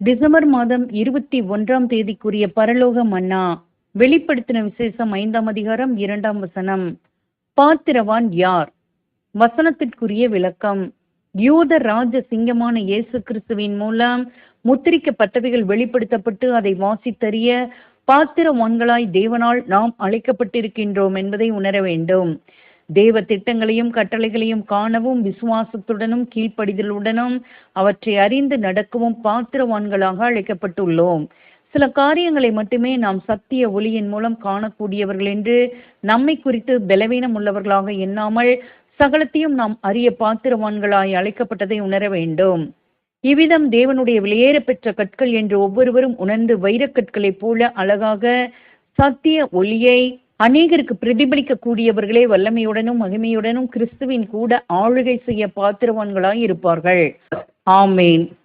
December மாதம் இருபத்தி ஒன்றாம் தேதிக்குரிய பரலோக மன்னா வெளிப்படுத்தின விசேஷம் ஐந்தாம் அதிகாரம் இரண்டாம் வசனம். பாத்திரவான் யார்? வசனத்திற்குரிய விளக்கம். யூத ராஜ சிங்கமான இயேசு கிறிஸ்துவின் மூலம் முத்திரிக்கப்பட்டவைகள் வெளிப்படுத்தப்பட்டு அதை வாசித்தறிய பாத்திரவான்களாய் தேவனால் நாம் அழைக்கப்பட்டிருக்கின்றோம் என்பதை உணர வேண்டும். தேவ திட்டங்களையும் கட்டளைகளையும் காணவும் விசுவாசத்துடனும் கீழ்ப்படிதலுடனும் அவற்றை அறிந்து நடக்கவும் பாத்திரவான்களாக அழைக்கப்பட்டுள்ளோம். சில காரியங்களை மட்டுமே நாம் சத்திய ஒளியின் மூலம் காணக்கூடியவர்கள் என்று நம்மை குறித்து பலவீனம் உள்ளவர்களாக எண்ணாமல் சகலத்தையும் நாம் அறிய பாத்திரவான்களாய் அழைக்கப்பட்டதை உணர வேண்டும். இவ்விதம் தேவனுடைய வெளியேற பெற்ற கற்கள் என்று ஒவ்வொருவரும் உணர்ந்து வைரக்கற்களைப் போல அழகாக சத்திய ஒளியை அநேகருக்கு பிரதிபலிக்க கூடியவர்களே வல்லமையுடனும் மகிமையுடனும் கிறிஸ்துவின் கூட ஆளுகை செய்ய பாத்திரவான்களாய் இருப்பார்கள். ஆமேன்.